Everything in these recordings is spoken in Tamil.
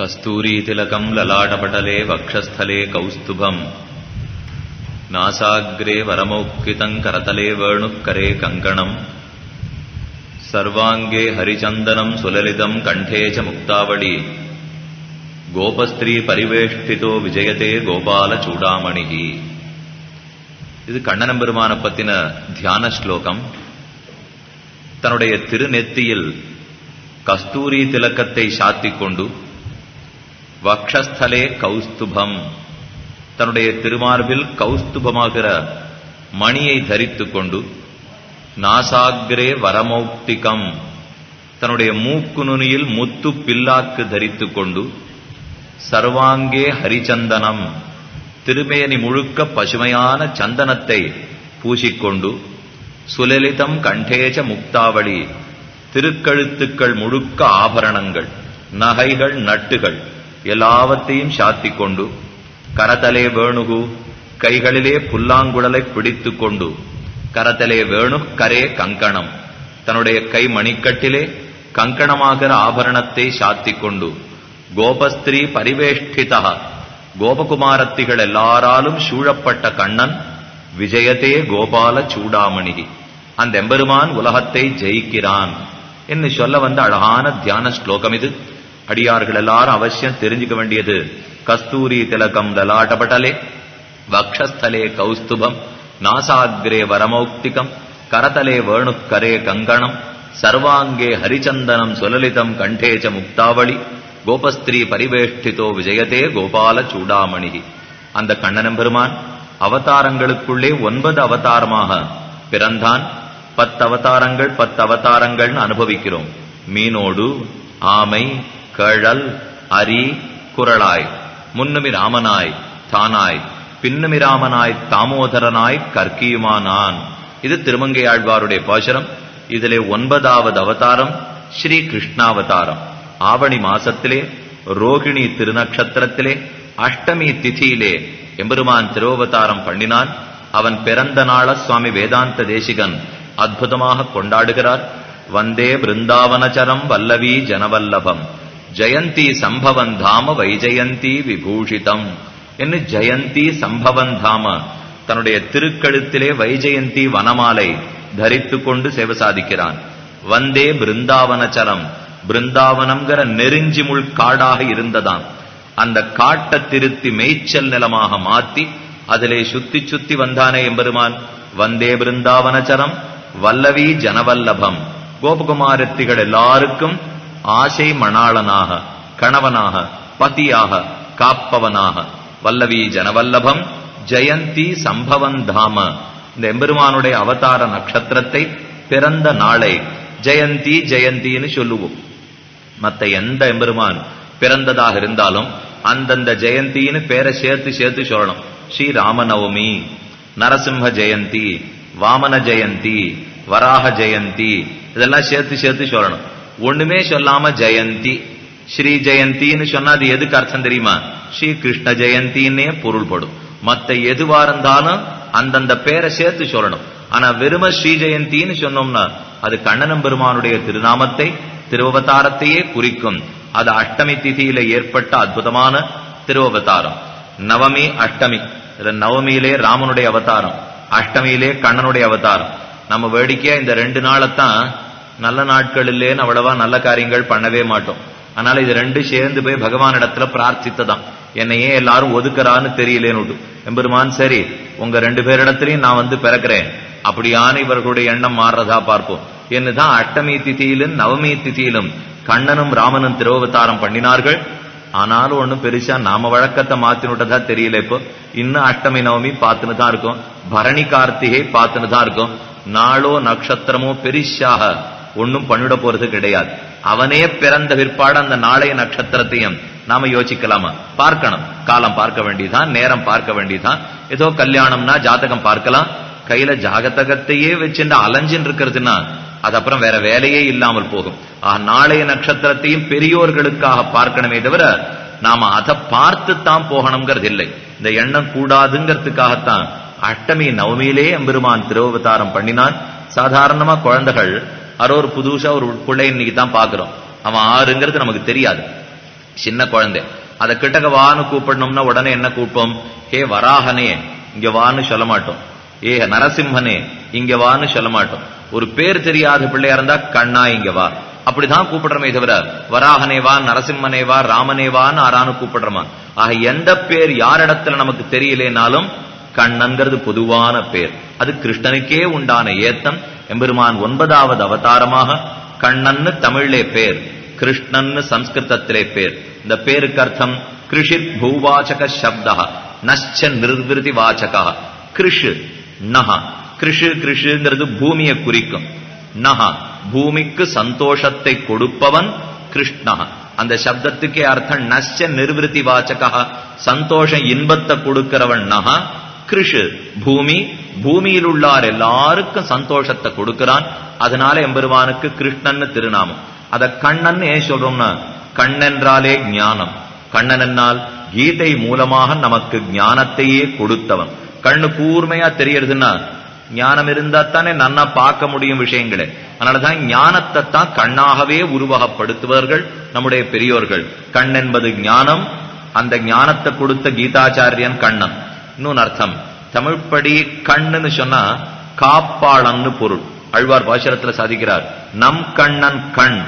కస్తూరీతిలకం లలాటపటలే వక్షస్థలే కౌస్తుభం. నాసాగ్రే వరమౌక్తితం కరతలే వేణుకరే కంకణం సర్వాంగే హరిచందనం సులలితం కంఠే చ ముక్తావళి. గోపస్త్రీ పరివేష్టితో విజయతే గోపాల చూడామణి. இது கண்ணனம் பெருமான பத்தின தியான ஸ்லோகம் தன்னுடைய திருநெத்தியில் கஸ்தூரி திலக்கத்தை சாத்திக் கொண்டு வக்ஷஸ்தலே கௌஸ்துபம். தன்னுடைய திருமார்பில் கௌஸ்துபமாகிற மணியை தரித்துக் கொண்டு நாசாகிரே வரமௌக்திகம். தன்னுடைய மூக்கு நுனியில் முத்து பில்லாக்கு தரித்துக் கொண்டு சர்வாங்கே ஹரிச்சந்தனம். திருமேனி முழுக்க பசுமையான சந்தனத்தை பூசிக்கொண்டு சுலலிதம் கண்டேஜ முக்தாவளி. திருக்கழுத்துக்கள் முழுக்க ஆபரணங்கள் நகைகள் நட்டுகள். எல்லாவற்றையும் சாத்திக் கொண்டு கரதலே வேணுகு கைகளிலே புல்லாங்குழலை பிடித்துக் கொண்டு கரத்தலே வேணு கரே கங்கணம். தன்னுடைய கை மணிக்கட்டிலே கங்கணமாகிற ஆபரணத்தை சாத்திக் கொண்டு கோபஸ்திரீ பரிவேஷ்டிதா கோபகுமாரத்திகள் எல்லாராலும் சூழப்பட்ட கண்ணன் விஜயத்தே கோபால சூடாமணி அந்த எம்பெருமான் உலகத்தை ஜெயிக்கிறான். என்று சொல்ல வந்த அழகான தியான ஸ்லோகம் இது அடியார்கள் எல்லாரும் அவசியம் தெரிஞ்சுக்க வேண்டியது கஸ்தூரி திலகம் லலாட்டபட்டலே வக்ஷஸ்தலே கௌஸ்துபம் நாசாகிரே வரமௌக்திகம் கரதலே வேணுக்கரே கங்கணம் சர்வாங்கே ஹரிச்சந்தனம் சுலலிதம் கண்டேச்ச முக்தாவளி கோபஸ்திரீ பரிவேஷ்டிதோ விஜயதே கோபால சூடாமணி அந்த கண்ணனம் பெருமான் அவதாரங்களுக்குள்ளே ஒன்பது அவதாரமாக பிறந்தான். பத்து அவதாரங்கள் பத்து அவதாரங்கள்னு அனுபவிக்கிறோம். மீனோடு ஆமை கழல் அரி குரளாய். முன்னுமி ராமனாய் தானாய். பின்னுமி ராமனாய் தாமோதரனாய் கற்கியுமானான் இது திருமங்கை ஆழ்வாருடைய பாசுரம். இதிலே ஒன்பதாவது அவதாரம் ஸ்ரீ கிருஷ்ணாவதாரம். ஆவணி மாசத்திலே ரோகிணி திருநக்ஷத்திரத்திலே அஷ்டமி திதியிலே எம்பெருமான் திருவவதாரம் பண்ணினான். அவன் பிறந்த நாள சுவாமி வேதாந்த தேசிகன் அற்புதமாக கொண்டாடுகிறார். வந்தே பிருந்தாவனச்சரம் வல்லவி ஜனவல்லபம். ஜெயந்தி சம்பவன் தாம வைஜெயந்தி விபூஷிதம். என்று ஜெயந்தி சம்பவன் தாம தன்னுடைய திருக்கழுத்திலே வைஜெயந்தி வனமாலை தரித்து கொண்டு சேவை சாதிக்கிறான். வந்தே பிருந்தாவனச்சரம். பிருந்தாவனம்ங்கிற நெருஞ்சி முள் காடாக இருந்ததாம். அந்த காட்டை திருத்தி மேய்ச்சல் நிலமாக மாத்தி அதிலே சுத்தி சுத்தி வந்தானே எம்பெருமான். வந்தே பிருந்தாவனச்சரம். வல்லவி ஜனவல்லபம். கோபகுமாரத்திகள் எல்லாருக்கும் ஆசை மணாளனாக கணவனாக பதியாக காப்பவனாக. வல்லவி ஜனவல்லபம் ஜெயந்தி சம்பவன் தாம. இந்த எம்பெருமானுடைய அவதார நட்சத்திரத்தை பிறந்த நாளை ஜெயந்தி ஜெயந்தின்னு சொல்லுவோம். மத்த எந்த எம்பெருமான் பிறந்ததாக இருந்தாலும் அந்தந்த ஜெயந்தின்னு பேரை சேர்த்து சேர்த்து சொல்லணும். ஸ்ரீ ராமநவமி நரசிம்ம ஜெயந்தி வாமன ஜெயந்தி வராக ஜெயந்தி இதெல்லாம் சேர்த்து சேர்த்து சொல்லணும். ஒண்ணுமே சொல்லாம ஜெயந்தி ஸ்ரீ ஜெயந்தின்னு சொன்னா அது எதுக்கு அர்த்தம் தெரியுமா? ஸ்ரீ கிருஷ்ண ஜெயந்தின்னே பொருள்படும் மத்த எதுவா இருந்தாலும் அந்தந்த பேரை சேர்த்து சொல்லணும். ஆனா வெறும ஸ்ரீ ஜெயந்தின்னு சொன்னோம்னா அது கண்ணனம் பெருமானுடைய திருநாமத்தை திருவவதாரத்தையே குறிக்கும். அது அஷ்டமி திதியில ஏற்பட்ட அற்புதமான திருவவதாரம். நவமி அஷ்டமி. நவமியிலே ராமனுடைய அவதாரம். அஷ்டமியிலே கண்ணனுடைய அவதாரம். நம்ம வேடிக்கையா இந்த ரெண்டு நாளைத்தான் நல்ல நாட்கள் இல்லேன்னு அவ்வளவா நல்ல காரியங்கள் பண்ணவே மாட்டோம். அதனால இது ரெண்டு சேர்ந்து போய் பகவான் இடத்துல பிரார்த்தித்ததான் என்னை ஏன் எல்லாரும் ஒதுக்குறான்னு தெரியலேன்னு எம்பெருமான் சரி உங்க ரெண்டு பேரிடத்திலையும் நான் வந்து பிறக்கிறேன். அப்படியான இவர்களுடைய எண்ணம் மாறுறதா பார்ப்போம். என்னதான் அட்டமி திதியிலும் நவமி திதியிலும் கண்ணனும் ராமனும் திருவவதாரம் பண்ணினார்கள். ஆனாலும் ஒண்ணும் பெருசா நாம வழக்கத்தை மாத்தினுட்டதா தெரியல இப்போ. இன்னும் அட்டமி நவமி பார்த்துன்னு தான் இருக்கும். பரணி கார்த்திகை பார்த்துன்னு தான் இருக்கும். நாளோ நட்சத்திரமோ பெரிசாக ஒன்னும் பண்ணிட போறது கிடையாது. அவனே பிறந்த பிற்பாடு அந்த நாளைய நட்சத்திரத்தையும் நாம யோசிக்கலாமா? பார்க்கணும். காலம் பார்க்க வேண்டியதான் நேரம் பார்க்க வேண்டியதான் ஏதோ கல்யாணம்னா ஜாதகம் பார்க்கலாம். கையில ஜாகத்தகத்தையே வச்சுட்டு அலைஞ்சின்னு இருக்கிறதுனா அது அப்புறம் வேற வேலையே இல்லாமல் போகும். நாளைய நட்சத்திரத்தையும் பெரியோர்களுக்காக பார்க்கணுமே தவிர நாம அதை பார்த்து தான் போகணுங்கிறது இல்லை இந்த எண்ணம் கூடாதுங்கிறதுக்காகத்தான் அஷ்டமி நவமியிலே எம்பெருமான் திருவவதாரம் பண்ணினான் சாதாரணமா குழந்தைகள் யாரோ ஒரு புதுசா ஒரு பிள்ளை இன்னைக்கு தான் பாக்குறோம் அவன் ஆறுங்கிறது நமக்கு தெரியாது. சின்ன குழந்தை. அதை கிட்டக்க வான்னு கூப்பிடணும்னா உடனே என்ன கூப்பிட்டோம்? ஹே வராகனே இங்க வான்னு சொல்ல மாட்டோம். ஏ நரசிம்மனே இங்க வான்னு சொல்ல மாட்டோம். ஒரு பேர் தெரியாத பிள்ளையா இருந்தா கண்ணா இங்க வா. அப்படிதான் கூப்பிடுறமே தவிர வராகனே வா நரசிம்மனே வா ராமனே வான்னு ஆறான்னு கூப்பிடுறோமா? ஆக எந்த பேர் யாரிடத்துல நமக்கு தெரியலேனாலும் கண்ணன்கிறது பொதுவான பேர். அது கிருஷ்ணனுக்கே உண்டான ஏத்தம் எம்பெருமான் ஒன்பதாவது அவதாரமாக கண்ணன்னு தமிழிலே பேர் கிருஷ்ணன்னு சம்ஸ்கிருதத்திலே பேர். இந்த பேருக்கு அர்த்தம் கிருஷித் பூவாச்சக சப்தா நஷ்ச நிர்விருதி வாச்சகா. கிருஷு நஹ. கிருஷு கிருஷுங்கிறது பூமியை குறிக்கும். நஹா பூமிக்கு சந்தோஷத்தை கொடுப்பவன் கிருஷ்ணா. அந்த சப்தத்துக்கே அர்த்தம் நஷ்ச நிர்விருத்தி வாச்சகா. சந்தோஷம் இன்பத்தை கொடுக்கிறவன் நஹா கிருஷு பூமி பூமியில் உள்ளார் எல்லாருக்கும் சந்தோஷத்தை கொடுக்கிறான். அதனால எம்பெருமானுக்கு கிருஷ்ணன்னு திருநாமம். அத கண்ணன் ஏன் சொல்றோம்னா கண்ணென்றாலே ஞானம். கண்ணன் என்னால் கீதை மூலமாக நமக்கு ஞானத்தையே கொடுத்தவன். கண்ணு கூர்மையா தெரியறதுன்னா ஞானம் இருந்தா தானே நன்னா பார்க்க முடியும் விஷயங்களே. அதனாலதான் ஞானத்தை தான் கண்ணாகவே உருவகப்படுத்துவார்கள் நம்முடைய பெரியோர்கள். கண் என்பது ஞானம் அந்த ஞானத்தை கொடுத்த கீதாச்சாரியன் கண்ணன். இன்னொன்னு அர்த்தம் தமிழ்ப்படி கண்ணுன்னு சொன்னா காப்பாளன்னு பொருள். அழ்வார் பாஷரத்துல சாதிக்கிறார். நம் கண்ணன் கண்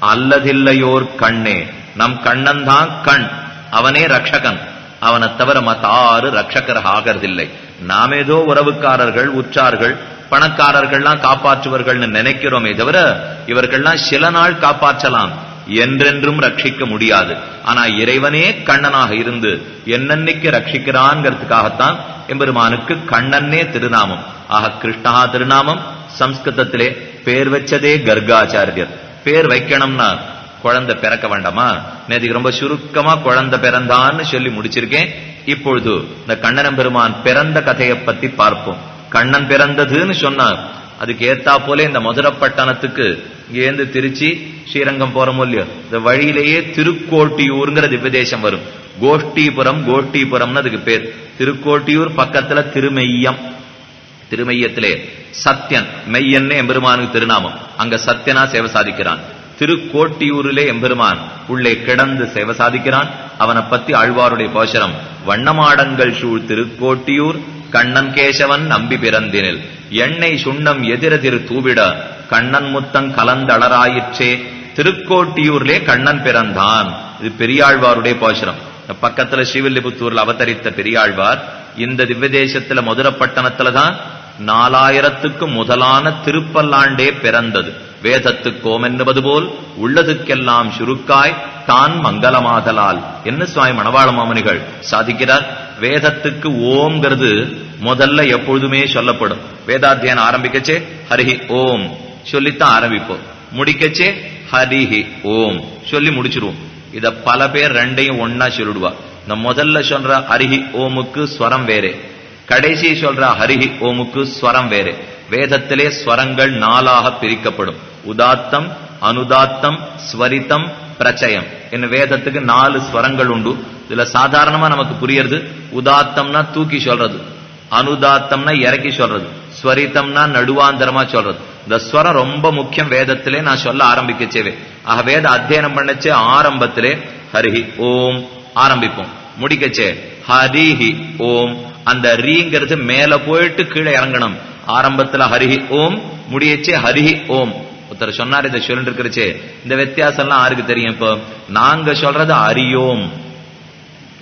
அல்லதில்லையோர் கண்ணே. நம் கண்ணன் தான் கண் அவனே ரக்ஷகன் அவனை தவிர மத்தாறு ரக்ஷகர் ஆகிறதில்லை. நாம் ஏதோ உறவுக்காரர்கள் உற்றார்கள் பணக்காரர்கள்லாம் காப்பாற்றுவர்கள்னு நினைக்கிறோமே தவிர இவர்கள்லாம் சில நாள் காப்பாற்றலாம். என்றென்றும் ரட்சிக்க முடியாது. ஆனா இறைவனே கண்ணனாக இருந்து என்னன்னைக்கு ரட்சிக்கிறான்ங்கிறதுக்காகத்தான் எம்பெருமானுக்கு கண்ணன்னே திருநாமம் ஆக கிருஷ்ணா திருநாமம் சம்ஸ்கிருதத்திலே பேர் வச்சதே கர்காச்சாரியர் பேர் வைக்கணும்னா குழந்தை பிறக்க வேண்டாமா நேற்றுக்கு ரொம்ப சுருக்கமா குழந்தை பிறந்தான்னு சொல்லி முடிச்சிருக்கேன் இப்பொழுது இந்த கண்ணனம் பெருமான் பிறந்த கதையை பத்தி பார்ப்போம் கண்ணன் பிறந்ததுன்னு சொன்னா அதுக்கு ஏத்தா போல இந்த மதுரப்பட்டணத்துக்கு இங்கேருந்து திருச்சி ஸ்ரீரங்கம் போறோமோ இல்லையோ இந்த வழியிலேயே திருக்கோட்டியூருங்கிற திவ்யதேசம் வரும் கோஷ்டிபுரம் கோஷ்டிபுரம்னு அதுக்கு பேர். திருக்கோட்டியூர் பக்கத்துல திருமெய்யம். திருமையத்திலே சத்யன் மெய்யன்னு எம்பெருமானுக்கு திருநாமம். அங்க சத்யனா சேவை சாதிக்கிறான். திருக்கோட்டியூரிலே எம்பெருமான் உள்ளே கிடந்து சேவை சாதிக்கிறான். அவனை பத்தி ஆழ்வாருடைய போஷரம் வண்ணமாடங்கள் சூழ் திருக்கோட்டியூர் கண்ணன் கேசவன் நம்பி பிறந்தினில். எண்ணெய் சுண்ணம் எதிர திரு தூவிட கண்ணன் முத்தங் கலந்தளராயிற்றே. திருக்கோட்டியூர்லே கண்ணன் பிறந்தான். இது பெரியாழ்வாருடைய போஷரம் பக்கத்துல ஸ்ரீவில்லிபுத்தூர்ல அவதரித்த பெரியாழ்வார் இந்த திவ்யதேசத்துல மதுரப்பட்டணத்துல தான் நாலாயிரத்துக்கு முதலான திருப்பல்லாண்டே பிறந்தது. வேதத்துக்கோம் என்பது போல் உள்ளதுக்கெல்லாம் சுருக்காய் தான் மங்களமாதலால். என்ன சுவாமி மணவாள மாமனிகள் சாதிக்கிறார்? வேதத்துக்கு ஓம்ங்கிறது முதல்ல எப்பொழுதுமே சொல்லப்படும். வேதாத்தியானம் ஆரம்பிக்கச்சே ஹரிஹி ஓம். சொல்லித்தான் ஆரம்பிப்போம். முடிக்கச்சே ஹரிஹி ஓம். சொல்லி முடிச்சிருவோம். இத பல பேர் ரெண்டையும் ஒன்னா சொல்லிடுவா. இந்த முதல்ல சொல்ற ஹரிஹி ஓமுக்கு ஸ்வரம் வேறே. கடைசி சொல்ற ஹரிஹி ஓமுக்கு ஸ்வரம் வேறே. வேதத்திலே ஸ்வரங்கள் நாலாக பிரிக்கப்படும். உதாத்தம் அனுதாத்தம் ஸ்வரித்தம் பிரச்சயம். என்ன வேதத்துக்கு நாலு ஸ்வரங்கள் உண்டு. இதுல சாதாரணமா நமக்கு புரியறது உதாத்தம்னா தூக்கி சொல்றது. அனுதாத்தம்னா இறக்கி சொல்றது. ஸ்வரித்தம்னா நடுவாந்தரமா சொல்றது. இந்த ஸ்வரம் ரொம்ப முக்கியம் வேதத்திலே நான் சொல்ல ஆரம்பிக்கச்சேவே ஆக வேத அத்தியனம் பண்ணச்சே ஆரம்பத்திலே. ஹரிஹி ஓம் ஆரம்பிப்போம். முடிக்கச்சே. ஹரிஹி ஓம். அந்த ரீங்கிறது மேல போயிட்டு கீழே இறங்கணும். ஆரம்பத்துல ஹரிஹி ஓம். முடியச்சே ஹரிஹி ஓம். ஒருத்தர் சொன்னார் இதை சொல்லிட்டு இருக்கிறச்சு இந்த வித்தியாசம் எல்லாம் யாருக்கு தெரியும் இப்போ? நாங்க சொல்றது அரியோம்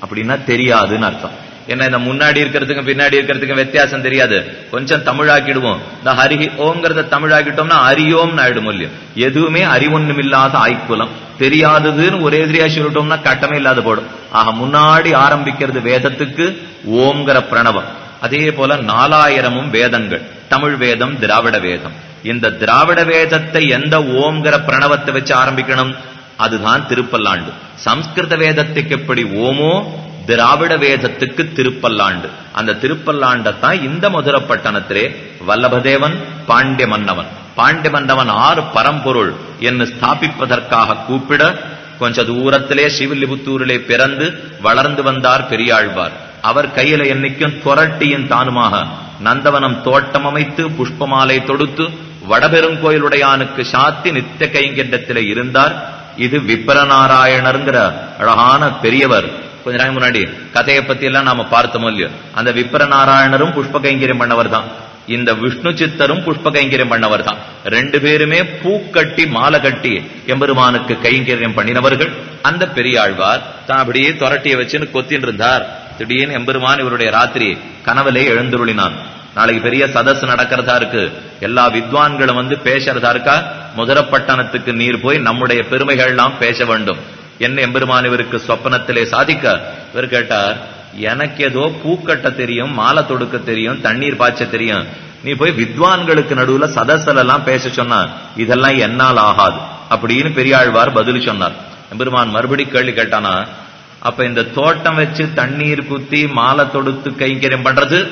அப்படின்னா தெரியாதுன்னு அர்த்தம். என்ன இந்த முன்னாடி இருக்கிறதுக்கும் பின்னாடி இருக்கிறதுக்கும் வித்தியாசம் தெரியாது. கொஞ்சம் தமிழாக்கிடுவோம். இந்த ஹரிஹி ஓங்கிறத தமிழாக்கிட்டோம்னா அரியோம்னு ஆயிடும் இல்லையோ? எதுவுமே அறிவொன்னும் இல்லாத ஆய்க்குலம். தெரியாததுன்னு ஒரே எதிரியா சொல்லிட்டோம்னா கட்டமே இல்லாத போடும். ஆக முன்னாடி ஆரம்பிக்கிறது வேதத்துக்கு ஓம்ங்கிற பிரணவம். அதே போல நாலாயிரமும் வேதங்கள். தமிழ் வேதம் திராவிட வேதம். இந்த திராவிட வேதத்தை எந்த ஓம்ங்கிற பிரணவத்தை வச்சு ஆரம்பிக்கணும்? அதுதான் திருப்பல்லாண்டு. சம்ஸ்கிருத வேதத்துக்கு எப்படி ஓமோ திராவிட வேதத்துக்கு திருப்பல்லாண்டு. அந்த திருப்பல்லாண்டத்தான் இந்த மதுரப்பட்டணத்திலே வல்லபதேவன் பாண்டிய மன்னவன் பாண்டிய மன்னவன் ஆறு பரம்பொருள் என்று ஸ்தாபிப்பதற்காக கூப்பிட கொஞ்ச தூரத்திலே சிவில்லிபுத்தூரிலே பிறந்து வளர்ந்து வந்தார் பெரியாழ்வார். அவர் கையில என்னைக்கும் துரட்டியின் தானுமாக நந்தவனம் தோட்டம் அமைத்து புஷ்பமாலை தொடுத்து வடபெருங்கோயிலுடையானுக்கு சாத்தி நித்திய கைங்கண்டத்திலே இருந்தார். இது விப்ரநாராயணருங்கிற அழகான பெரியவர். கொஞ்ச நாள் முன்னாடி கதையை பத்தி எல்லாம் நாம பார்த்தோமோ இல்லையோ? அந்த விப்ரநாராயணரும் புஷ்ப கைங்கரியம் பண்ணவர் தான் இந்த விஷ்ணு சித்தரும் புஷ்ப கைங்கரியம் பண்ணவர் தான் ரெண்டு பேருமே பூக்கட்டி மாலை கட்டி எம்பெருமானுக்கு கைங்கரியம் பண்ணினவர்கள். அந்த பெரியாழ்வார் தான் அப்படியே துரட்டிய வச்சுன்னு கொத்தின் இருந்தார். திடீர்னு எம்பெருமான் இவருடைய ராத்திரி கனவிலே எழுந்துருளினான். நாளைக்கு பெரிய சதஸ் நடக்கிறதா இருக்கு. எல்லா வித்வான்களும் வந்து பேசுறதா இருக்கா? முதரப்பட்டணத்துக்கு நீர் போய் நம்முடைய பெருமைகள் எல்லாம் பேச வேண்டும். என்ன எம்பெருமான் இவருக்கு சொப்பனத்திலே சாதிக்க? இவர் கேட்டார் எனக்கு ஏதோ பூக்கட்ட தெரியும் மாலை தொடுக்க தெரியும் தண்ணீர் பாய்ச்ச தெரியும். நீ போய் வித்வான்களுக்கு நடுவுல சதசல் எல்லாம் பேச சொன்னா இதெல்லாம் என்னால் ஆகாது. அப்படின்னு பெரியாழ்வார் பதில் சொன்னார். எம்பெருமான் மறுபடி கேள்வி கேட்டானா அப்ப இந்த தோட்டம் வச்சு தண்ணீர் குத்தி மாலை தொடுத்து கைங்கரியம் பண்றது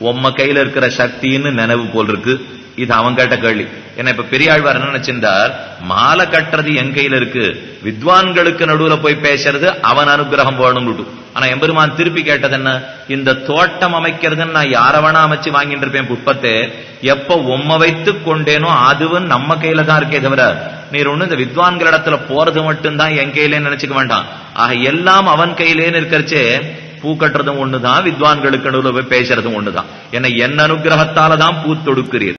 உம்ம கையில இருக்கிற சக்தின்னு நினைவு போல் இருக்கு. இது அவன் கேட்ட கேள்வி. என்ன இப்ப பெரியாழ்வார் என்ன நினைச்சிருந்தார்? மாலை கட்டுறது என் கையில இருக்கு. வித்வான்களுக்கு நடுவுல போய் பேசுறது அவன் அனுகிரகம் போகணும் ஆனா எம்பெருமான் திருப்பி கேட்டது என்ன? இந்த தோட்டம் அமைக்கிறதுன்னு நான் யார வேணா அமைச்சு வாங்கிட்டு இருப்பேன் புட்பத்தை. எப்ப உம்ம வைத்து கொண்டேனோ அதுவும் நம்ம கையில தான் இருக்கே தவிர நீர் ஒண்ணு இந்த வித்வான்கள் இடத்துல போறது மட்டும்தான் என் கையிலே நினைச்சுக்க வேண்டாம். ஆக எல்லாம் அவன் கையிலேன்னு இருக்கிறச்சே பூ கட்டுறதும் ஒண்ணுதான் வித்வான்களுக்கு நடுவில் போய் பேசுறதும் ஒண்ணுதான். என்ன என் அனுகிரகத்தால தான் பூ தொடுக்கிறீர்